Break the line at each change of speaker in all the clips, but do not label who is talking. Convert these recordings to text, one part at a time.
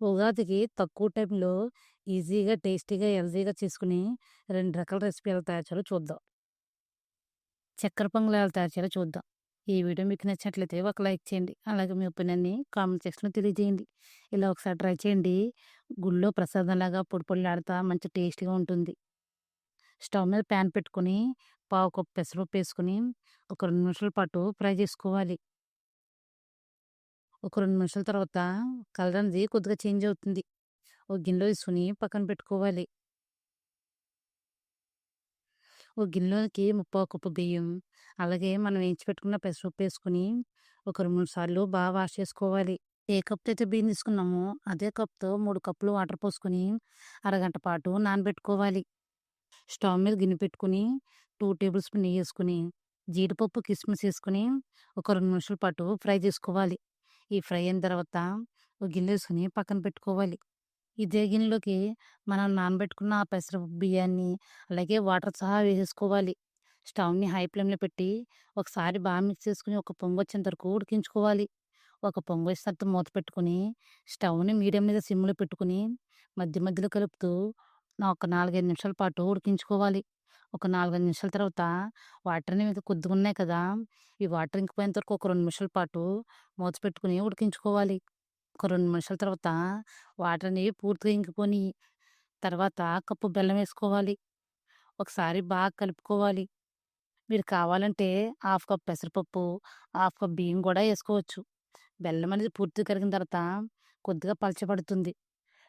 ఉగాదికి తక్కువ టైంలో ఈజీగా, టేస్టీగా, హెల్తీగా చేసుకుని రెండు రకాల రెసిపీ ఎలా తయారు చేయాలో చూద్దాం. చక్కెర పొంగల్ ఎలా తయారు చేయాలో చూద్దాం. ఈ వీడియో మీకు నచ్చినట్లయితే ఒక లైక్ చేయండి. అలాగే మీ ఒపీనియన్‌ని కామెంట్ సెక్షన్‌లో తెలియజేయండి. ఇలా ఒకసారి ట్రై చేయండి. గుళ్ళో ప్రసాదంలాగా పొడి పొడిలాడుతా మంచి టేస్టీగా ఉంటుంది. స్టవ్ మీద ప్యాన్ పెట్టుకొని పావు కప్పు పెసరపప్పు వేసుకొని ఒక రెండు నిమిషాల పాటు ఫ్రై చేసుకోవాలి. ఒక రెండు నిమిషాల తర్వాత కలర్ అనేది కొద్దిగా చేంజ్ అవుతుంది. ఒక గిన్నెలో వేసుకుని పక్కన పెట్టుకోవాలి. ఒక గిన్నెలోకి ముప్పావు కప్పు బియ్యం, అలాగే మనం వేయించి పెట్టుకున్న పెసరపప్పు వేసుకొని ఒక 2, 3 సార్లు బాగా వాష్ చేసుకోవాలి. ఏ కప్‌తో అయితే బియ్యం తీసుకున్నామో అదే కప్‌తో మూడు కప్పులు వాటర్ పోసుకొని అరగంట పాటు నానబెట్టుకోవాలి. స్టవ్ మీద గిన్నె పెట్టుకొని 2 టేబుల్ స్పూన్ నెయ్యి వేసుకొని జీడిపప్పు, కిస్మిస్ వేసుకొని ఒక రెండు నిమిషాల పాటు ఫ్రై చేసుకోవాలి. ఈ ఫ్రై అయిన తర్వాత ఒక గిన్నెలో పక్కన పెట్టుకోవాలి. ఇదే గిన్నెలోకి మనం నానబెట్టుకున్న ఆ పెసర బియ్యాన్ని అలాగే వాటర్ సహా వేసేసుకోవాలి. స్టవ్‌ని హై ఫ్లేమ్‌లో పెట్టి ఒకసారి బాగా మిక్స్ చేసుకొని ఒక పొంగొచ్చేంత వరకు ఉడికించుకోవాలి. ఒక పొంగొచ్చిన తర్వాత మూత పెట్టుకొని స్టవ్‌ని మీడియం మీద సిమ్‌లో పెట్టుకొని మధ్య మధ్యలో కలుపుతూ ఒక 4, 5 నిమిషాల పాటు ఉడికించుకోవాలి. ఒక 4, 5 నిమిషాల తర్వాత వాటర్ అనేవి కొద్దిగా ఉన్నాయి కదా! ఈ వాటర్ ఇంకిపోయిన వరకు ఒక రెండు నిమిషాల పాటు మూత పెట్టుకుని ఉడికించుకోవాలి. ఒక రెండు నిమిషాల తర్వాత వాటర్ అనేవి పూర్తిగా ఇంకిపోని తర్వాత కప్పు బెల్లం వేసుకోవాలి. ఒకసారి బాగా కలుపుకోవాలి. మీరు కావాలంటే హాఫ్ కప్ పెసరపప్పు, హాఫ్ కప్ బియ్యం కూడా వేసుకోవచ్చు. బెల్లం అనేది పూర్తిగా కరిగిన తర్వాత కొద్దిగా పలచబడుతుంది.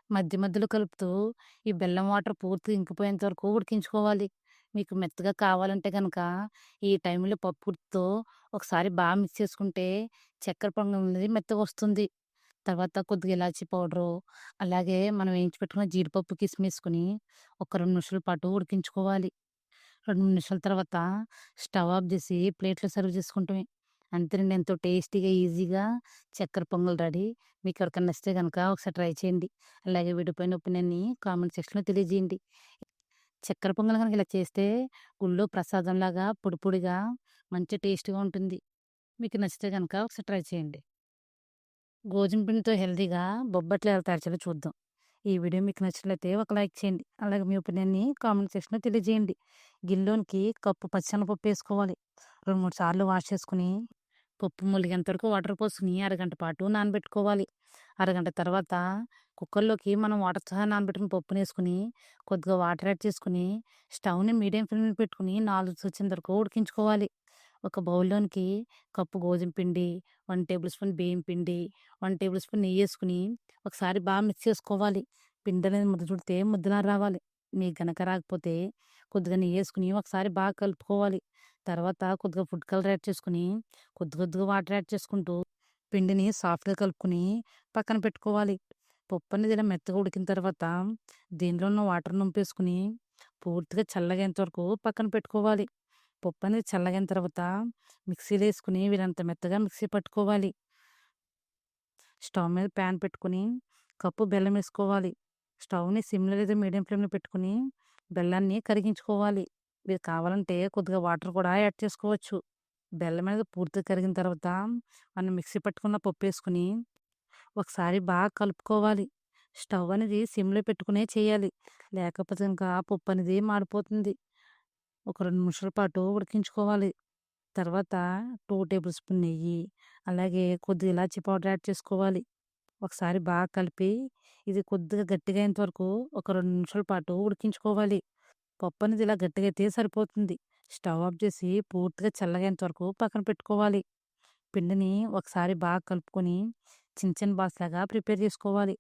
మధ్య మధ్యలో కలుపుతూ ఈ బెల్లం వాటర్ పూర్తిగా ఇంకిపోయేంత వరకు ఉడికించుకోవాలి. మీకు మెత్తగా కావాలంటే కనుక ఈ టైంలో పప్పుతో ఒకసారి బాగా మిక్స్ చేసుకుంటే చక్కెర పొంగల్ అనేది మెత్తగా వస్తుంది. తర్వాత కొద్దిగా ఇలాచి పౌడరు, అలాగే మనం వేయించి పెట్టుకున్న జీడిపప్పు, కిస్మిస్ ఒక రెండు నిమిషాల పాటు ఉడికించుకోవాలి. రెండు నిమిషాల తర్వాత స్టవ్ ఆఫ్ చేసి ప్లేట్‌లో సర్వ్ చేసుకుంటామే అంతేనండి ఎంతో టేస్టీగా, ఈజీగా చక్కెర పొంగల్ రెడీ. మీకు ఎవరికైనా నచ్చితే కనుక ఒకసారి ట్రై చేయండి. అలాగే విడిపోయిన ఒపీనియన్‌ని కామెంట్ సెక్షన్‌లో తెలియజేయండి. చక్కెర పొంగల్ కనుక ఇలా చేస్తే గుళ్ళో ప్రసాదంలాగా పొడి పొడిగా మంచి టేస్ట్‌గా ఉంటుంది. మీకు నచ్చితే కనుక ఒకసారి ట్రై చేయండి. గోధుమ పిండితో హెల్తీగా బొబ్బట్లు ఎలా తయారు చేయాలో చూద్దాం. ఈ వీడియో మీకు నచ్చినట్లయితే ఒక లైక్ చేయండి. అలాగే మీ ఒపీనియన్‌ని కామెంట్ సెక్షన్‌లో తెలియజేయండి. గిన్నెలోనికి కప్పు పచ్చెనగపప్పు వేసుకోవాలి. 2, 3 సార్లు వాష్ చేసుకుని పప్పు ములిగేంత వరకు వాటర్ పోసుకుని అరగంట పాటు నానబెట్టుకోవాలి. అరగంట తర్వాత కుక్కర్‌లోకి మనం వాటర్ సహా నానబెట్టుకుని పప్పుని వేసుకుని కొద్దిగా వాటర్ యాడ్ చేసుకొని స్టవ్‌ని మీడియం ఫ్లేమ్ పెట్టుకొని 4 విజిల్స్ వచ్చేంత వరకు ఉడికించుకోవాలి. ఒక బౌల్‌లోనికి కప్పు గోధుమ పిండి, వన్ టేబుల్ స్పూన్ బియ్యం పిండి, వన్ టేబుల్ స్పూన్ నెయ్యి వేసుకుని ఒకసారి బాగా మిక్స్ చేసుకోవాలి. పిండి అనేది ముద్ద చుడితే ముద్దలా రావాలి. మీకు గనక రాకపోతే కొద్దిగా నెయ్యి వేసుకుని ఒకసారి బాగా కలుపుకోవాలి. తర్వాత కొద్దిగా ఫుడ్ కలర్ యాడ్ చేసుకొని కొద్ది కొద్దిగా వాటర్ యాడ్ చేసుకుంటూ పిండిని సాఫ్ట్‌గా కలుపుకొని పక్కన పెట్టుకోవాలి. పప్పు అనేది ఇలా మెత్తగా ఉడికిన తర్వాత దీనిలో ఉన్న వాటర్ నింపేసుకుని పూర్తిగా చల్లగైన వరకు పక్కన పెట్టుకోవాలి. పప్పు అనేది చల్లగైన తర్వాత మిక్సీలో వేసుకుని వీరంత మెత్తగా మిక్సీ పట్టుకోవాలి. స్టవ్ మీద ప్యాన్ పెట్టుకొని కప్పు బెల్లం వేసుకోవాలి. స్టవ్‌ని సిమ్‌లో లేదా మీడియం ఫ్లేమ్‌లో పెట్టుకొని బెల్లాన్ని కరిగించుకోవాలి. మీరు కావాలంటే కొద్దిగా వాటర్ కూడా యాడ్ చేసుకోవచ్చు. బెల్లం అనేది పూర్తిగా కరిగిన తర్వాత మనం మిక్సీ పట్టుకున్న పప్పు వేసుకొని ఒకసారి బాగా కలుపుకోవాలి. స్టవ్ అనేది సిమ్‌లో పెట్టుకునే చేయాలి. లేకపోతే ఇంకా పప్పు అనేది మాడిపోతుంది. ఒక రెండు నిమిషాల పాటు ఉడికించుకోవాలి. తర్వాత టూ టేబుల్ స్పూన్ నెయ్యి, అలాగే కొద్దిగా ఇలాచీ పౌడర్ యాడ్ చేసుకోవాలి. ఒకసారి బాగా కలిపి ఇది కొద్దిగా గట్టిగా అయ్యేంత వరకు ఒక రెండు నిమిషాల పాటు ఉడికించుకోవాలి. పప్పు అనేది ఇలా గట్టిగా అయితే సరిపోతుంది. స్టవ్ ఆఫ్ చేసి పూర్తిగా చల్లగయ్యేంత వరకు పక్కన పెట్టుకోవాలి. పిండిని ఒకసారి బాగా కలుపుకొని చిన్న చిన్న బాల్స్ లాగా ప్రిపేర్ చేసుకోవాలి.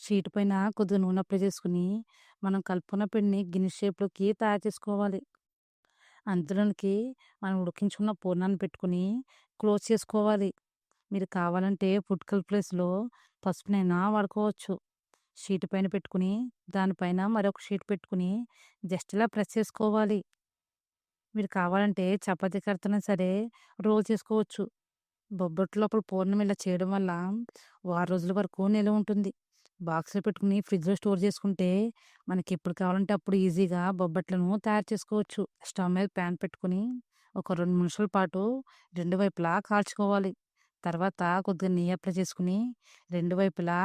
షీట్ పైన కొద్దిగా నూనె అప్లై చేసుకొని మనం కలుపుకున్న పిండిని గిన్నె షేప్‌లోకి తయారు చేసుకోవాలి. అందులోనికి మనం ఉడికించుకున్న పూర్ణాన్ని పెట్టుకొని క్లోజ్ చేసుకోవాలి. మీరు కావాలంటే ఫుడ్ కలర్ ప్లేస్‌లో పసుపునైనా వాడుకోవచ్చు. షీట్ పైన పెట్టుకొని దానిపైన మరొక షీట్ పెట్టుకొని జస్ట్ ఇలా ప్రెస్ చేసుకోవాలి. మీరు కావాలంటే చపాతీ కడతనే సరే రోల్ చేసుకోవచ్చు. బొబ్బట్లు లోపల పూర్ణం ఇలా చేయడం వల్ల వారం రోజుల వరకు నిలవ ఉంటుంది. బాక్స్‌లో పెట్టుకుని ఫ్రిడ్జ్‌లో స్టోర్ చేసుకుంటే మనకి ఎప్పుడు కావాలంటే అప్పుడు ఈజీగా బొబ్బట్లను తయారు చేసుకోవచ్చు. స్టవ్ మీద ప్యాన్ పెట్టుకొని ఒక రెండు నిమిషాల పాటు రెండు వైపులా కాల్చుకోవాలి. తర్వాత కొద్దిగా నెయ్యి అప్లై చేసుకొని రెండు వైపులా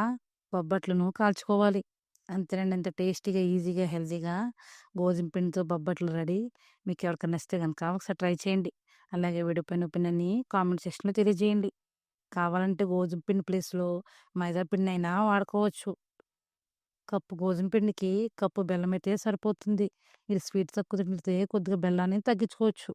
బొబ్బట్లను కాల్చుకోవాలి. అంతేనండి. ఎంత టేస్టీగా, ఈజీగా, హెల్తీగా గోధుమ పిండితో బొబ్బట్లు రెడీ. మీకు ఎవరికైనా నచ్చితే కనుక ఒకసారి ట్రై చేయండి. అలాగే వీడియో పైన ఒపీనియన్‌ని కామెంట్ సెక్షన్‌లో తెలియజేయండి. కావాలంటే గోధుమ పిండి ప్లేస్‌లో మైదా అయినా వాడుకోవచ్చు. కప్పు గోధుమ పిండికి కప్పు అయితే సరిపోతుంది. మీరు స్వీట్ తక్కువ తింటే కొద్దిగా బెల్లాన్ని తగ్గించుకోవచ్చు.